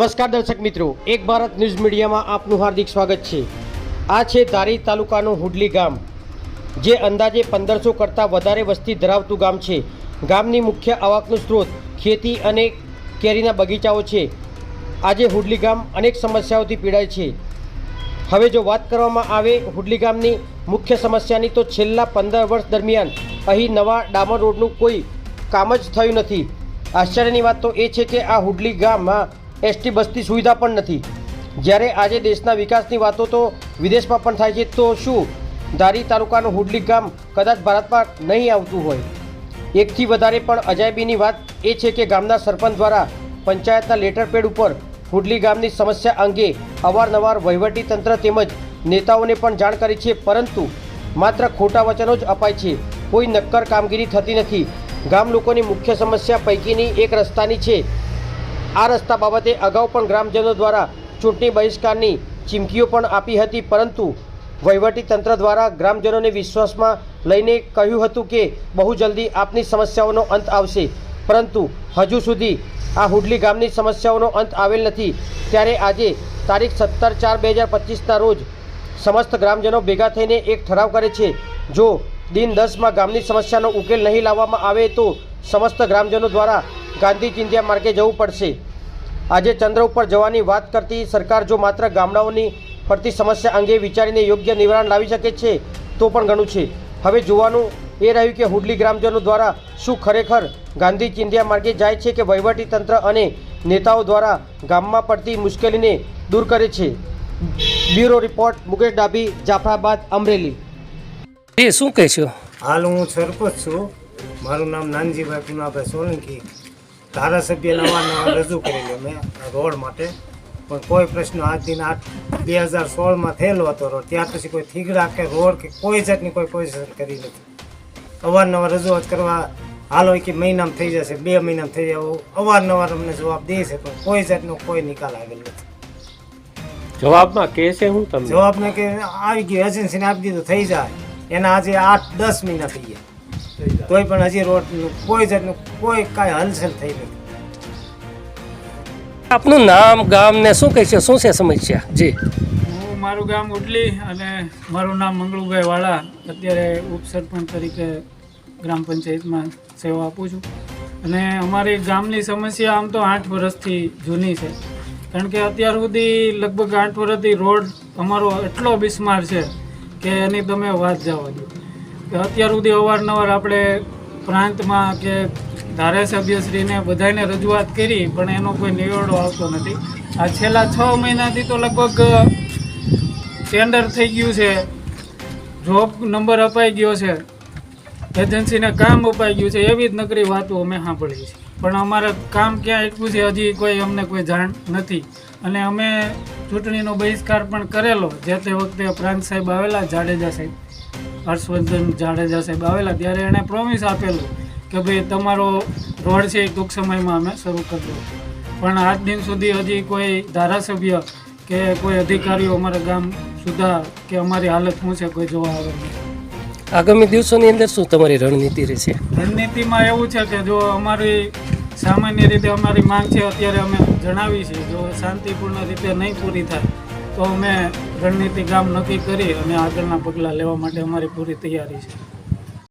નમસ્કાર દર્શક મિત્રો, એક ભારત ન્યૂઝ મીડિયામાં આપનું હાર્દિક સ્વાગત છે. આ છે ધારી તાલુકાનું હુડલી ગામ, જે અંદાજે પંદરસો કરતાં વધારે વસ્તી ધરાવતું ગામ છે. ગામની મુખ્ય આવકનો સ્ત્રોત ખેતી અને કેરીના બગીચાઓ છે. આજે હુડલી ગામ અનેક સમસ્યાઓથી પીડાય છે. હવે જો વાત કરવામાં આવે હુડલી ગામની મુખ્ય સમસ્યાની, તો છેલ્લા પંદર વર્ષ દરમિયાન અહીં નવા ડામર રોડનું કોઈ કામ જ થયું નથી. આશ્ચર્યની વાત તો એ છે કે આ હુડલી ગામમાં એસટી બસની સુવિધા પણ નથી. જ્યારે આજે દેશના વિકાસની વાતો તો વિદેશમાં પણ થાય છે, તો શું? ધારી તાલુકાનું હુડલી ગામ કદાચ ભારતમાં નહીં આવતું હોય. એકથી વધારે પણ અજાયબીની વાત એ છે કે ગામના સરપંચ દ્વારા પંચાયતના લેટર પેડ ઉપર હુડલી ગામની સમસ્યા અંગે અવારનવાર તંત્ર તેમજ નેતાઓને પણ જાણ કરી છે, પરંતુ માત્ર ખોટા વચનો જ અપાય છે. કોઈ નક્કર કામગીરી થતી નથી. ગામ લોકોની મુખ્ય સમસ્યા પૈકીની એક રસ્તાની છે. આ રસ્તા બાબતે અગાઉ પણ ગ્રામજનો દ્વારા ચૂંટણી બહિષ્કારની ચીમકીઓ પણ આપી હતી, પરંતુ તંત્ર દ્વારા ગ્રામજનોને વિશ્વાસમાં લઈને કહ્યું હતું કે બહુ જલ્દી આપની સમસ્યાઓનો અંત આવશે. પરંતુ હજુ સુધી આ હુડલી ગામની સમસ્યાઓનો અંત આવેલ નથી. ત્યારે આજે તારીખ સત્તર ચાર બે હજાર પચીસના રોજ સમસ્ત ગ્રામજનો ભેગા થઈને એક ઠરાવ કરે છે. જો દિન દસમાં ગામની સમસ્યાનો ઉકેલ નહીં લાવવામાં આવે તો સમસ્ત ગ્રામજનો દ્વારા ગાંધી ચિંધ્યા માર્ગે જવું પડશે. આજે ચંદ્ર ઉપર જવાની વાત કરતી સરકાર જો માત્ર ગામડાઓની પડતી સમસ્યા અંગે વિચારીને યોગ્ય નિવારણ લાવી શકે છે તો પણ ઘણું છે. હવે જોવાનું એ રહ્યું કે હુડલી ગ્રામજનો દ્વારા શું ખરેખર ગાંધી ચિંધ્યા માર્ગે જાય છે કે વહીવટી તંત્ર અને નેતાઓ દ્વારા ગામમાં પડતી મુશ્કેલીને દૂર કરે છે. Bureau report Mukesh Dabhi Jafrabad Amreli. એ શું કહેશો હાલ હું સરપંચ છું. મારું નામ નાનજીભાઈ પુનાભાઈ સોલંકી. ધારાસભ્ય નવા નવા રજૂ કરેલો મેં રોડ માટે. પણ કોઈ પ્રશ્ન આજ દિન આઠ બે હજાર સોળમાં થયેલો હતો રોડ. ત્યાર પછી કોઈ થીગડા કે રોડ કે કોઈ જાતની કોઈ પોઝિશન કરી નથી. અવારનવાર રજૂઆત કરવા હાલ હોય કે મહિનામાં થઈ જશે બે મહિનામાં થઈ જાય અવારનવાર અમને જવાબ દે છે પણ કોઈ જાતનો કોઈ નિકાલ આવેલ નથી. જવાબમાં કે છે હું તમને? જવાબને કે આવી ગયું એજન્સીને આપી દીધું થઈ જાય. એના આજે આઠ દસ મહિના થઈ ગયા. તોય પણ હજી રોડનું કોઈ જાતનું કોઈ કાંઈ હલચલ થઈ નથી. આપનું નામ ગામ ને શું છે? શું છે સમસ્યા? જી. હું મારું ગામ ઉડલી અને મારું નામ મંગળુભાઈ વાળા. અત્યારે ઉપસરપંચ તરીકે ગ્રામ પંચાયતમાં સેવા આપું છું. અને અમારી ગામની સમસ્યા આમ તો આઠ વર્ષથી જૂની છે. કારણ કે અત્યાર સુધી લગભગ આઠ વર્ષથી રોડ અમારો એટલો બિસ્માર છે કે એની તમે વાત જવા દો અત્યાર સુધી અવારનવાર આપણે પ્રાંતમાં કે ધારાસભ્યશ્રીને બધાને રજૂઆત કરી, પણ એનો કોઈ નિવેડો આવતો નથી. આ છેલ્લા છ મહિનાથી તો લગભગ ટેન્ડર થઈ ગયું છે. જોબ નંબર અપાઈ ગયો છે. એજન્સીને કામ અપાઈ ગયું છે. એવી જ નકરી વાતો અમે સાંભળી છે પણ અમારે કામ ક્યાં એટલું છે હજી કોઈ અમને કોઈ જાણ નથી. અને અમે ચૂંટણીનો બહિષ્કાર પણ કરેલો, જે તે વખતે પ્રાંત સાહેબ આવેલા, જાડેજા સાહેબ. હર્ષવર્ધન જાડેજા સાહેબ આવેલા ત્યારે એણે પ્રોમિસ આપેલું કે ભાઈ તમારો રોડ છે એ ટૂંક સમયમાં અમે શરૂ કરજો પણ આજ દિન સુધી હજી કોઈ ધારાસભ્ય કે કોઈ અધિકારીઓ અમારા ગામ સુધા કે અમારી હાલત શું છે કોઈ જોવા આવે નહીં. આગામી દિવસોની અંદર શું તમારી રણનીતિ રહેશે? રણનીતિમાં એવું છે કે જો અમારી સામાન્ય રીતે અમારી માંગ છે અત્યારે અમે જણાવી છે જો શાંતિપૂર્ણ રીતે નહીં પૂરી થાય તો અમે રણનીતિ ગામ નક્કી કરી અને આગળના પગલાં લેવા માટે અમારી પૂરી તૈયારી છે.